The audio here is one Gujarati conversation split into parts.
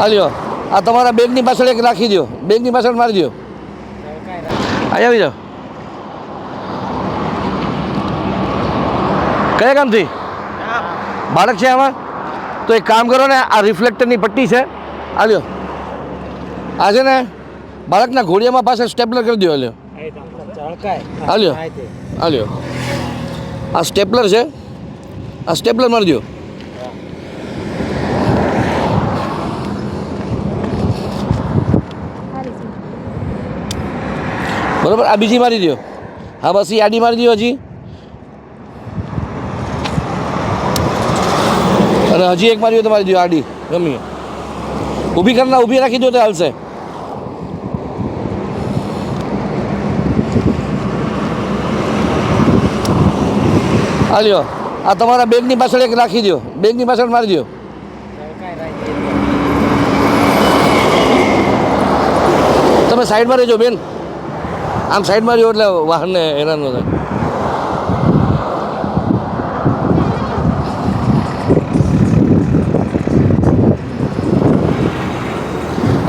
આ લ્યો આ તમારા બેગની પાછળ એક રાખી દો બેગની પાછળ મારી દો અહીં આવી જાઓ. કયા કામથી બાળક છે આમાં? તો એક કામ કરો ને, આ રિફ્લેક્ટરની પટ્ટી છે. હાલ્યો. આ છે ને, બાળકના ઘોડિયામાં પાસે સ્ટેપલર કરી દો હાલ્યો. હાલ્યો. હાલ્યો. આ સ્ટેપલર છે. આ સ્ટેપલર મારી દો બરાબર? આ બીજી મારી દો હા, બસ એ આડી મારી દો હજી. અને હજી એક મારી હોય તો મારી દો આડી. ગમી ઊભી કરના ઊભી રાખી દો તો હાલશે. હાલ્યો લ્યો, આ તમારા બેગની પાછળ એક રાખી દો બેગની પાછળ મારી દો તમે સાઈડમાં રહેજો બેન. આમ સાઈડમાં રહ્યો એટલે વાહનને હેરાન ન થાય.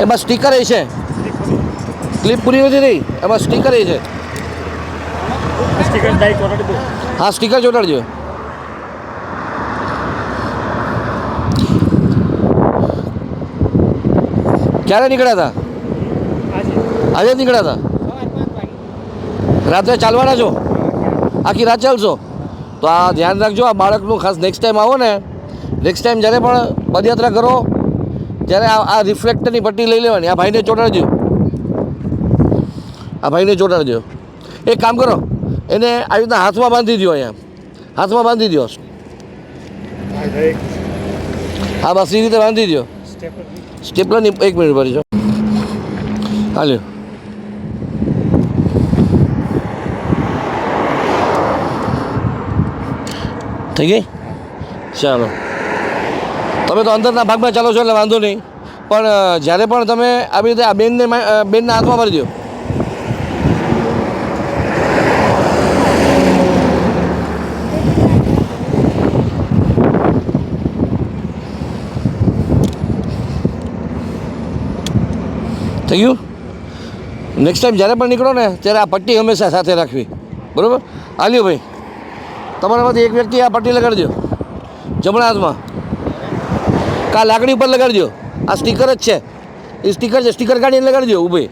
એમાં સ્ટીકર એ છે. ક્લિપ પૂરી નથી રહી? એમાં સ્ટીકર એ છે. હા સ્ટીકર ચોટાડજો. ક્યારે નીકળ્યા હતા? આજે. નીકળ્યા હતા? રાત્રે ચાલવાના છો? આખી રાત ચાલશો? તો આ ધ્યાન રાખજો આ બાળકનું ખાસ નેક્સ્ટ ટાઈમ આવો ને. નેક્સ્ટ ટાઈમ જ્યારે પણ પદયાત્રા કરો ત્યારે આ આ રિફ્લેક્ટરની પટ્ટી લઈ લેવાની. આ ભાઈને ચોંટાડજો. આ ભાઈને ચોંટાડજો. એક કામ કરો એને આવી રીતના હાથમાં બાંધી દો અહીંયા. હાથમાં બાંધી દો હા બસ એ રીતે બાંધી દો સ્ટેપલરની એક મિનિટ ભરી છો. હાલ્યો. થઈ ગઈ? ચાલો. તમે તો અંદરના ભાગમાં ચાલો છો એટલે વાંધો નહીં. પણ જ્યારે પણ તમે આવી રીતે આ બેનને બેનના હાથમાં ભરી દો. થઈ ગયું? નેક્સ્ટ ટાઈમ જ્યારે પણ નીકળો ને, ત્યારે આ પટ્ટી હંમેશા સાથે રાખવી. બરાબર? આલ્યો ભાઈ. તમારામાંથી એક વ્યક્તિ આ પટ્ટી લગાડજો. જમણા હાથમાં કા લાકડી ઉપર લગાડજો. આ સ્ટીકર જ છે. એ સ્ટીકર છે. સ્ટીકર કાઢીને લગાડજો ઊભી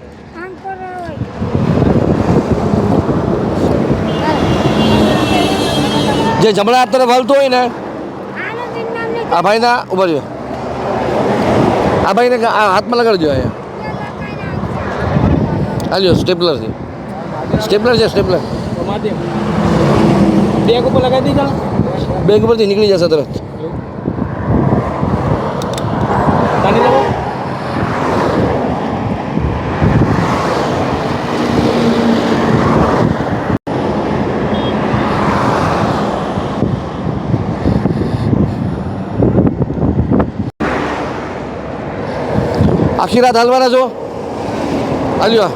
જે જમણા હાથ તરફ હાલતું હોય ને, આ ભાઈના ઊભા રહ્યો. આ ભાઈને હાથમાં લગાડજો અહીંયા. હાલ્યો સ્ટેપલર છે સ્ટેપલર છે, સ્ટેપલર. બેગ ઉપર લગાવી દીધા? બેગ ઉપરથી નીકળી જશે તરત. આખી રાત હાલવાના છો? હાલ્યો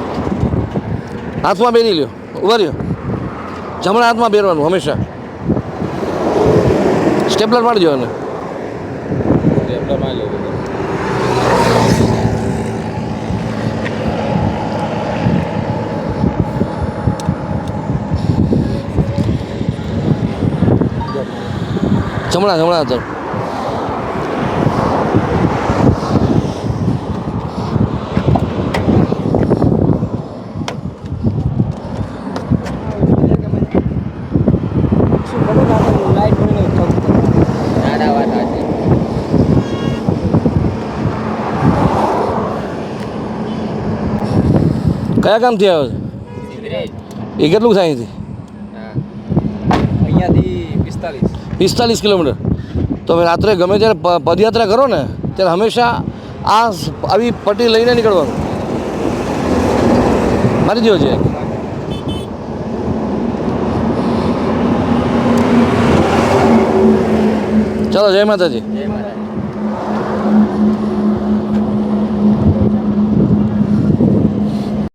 હાથમાં બેરી લ્યો. ઊભા રહ્યો. જમણા હાથમાં બેરવાનું હંમેશા. સ્ટેપલર મારજો એને. જમણા જમણા હાથ. કયા ગામથી આવ્યો છે? એ કેટલું થાય અહીંથી? અહીંયાથી પિસ્તાલીસ. પિસ્તાલીસ કિલોમીટર. તો રાત્રે ગમે ત્યારે પદયાત્રા કરો ને ત્યારે હંમેશા આ આવી પટ્ટી લઈને નીકળવાનું. મારી દો છે. ચાલો જય માતાજી. જય માતાજી.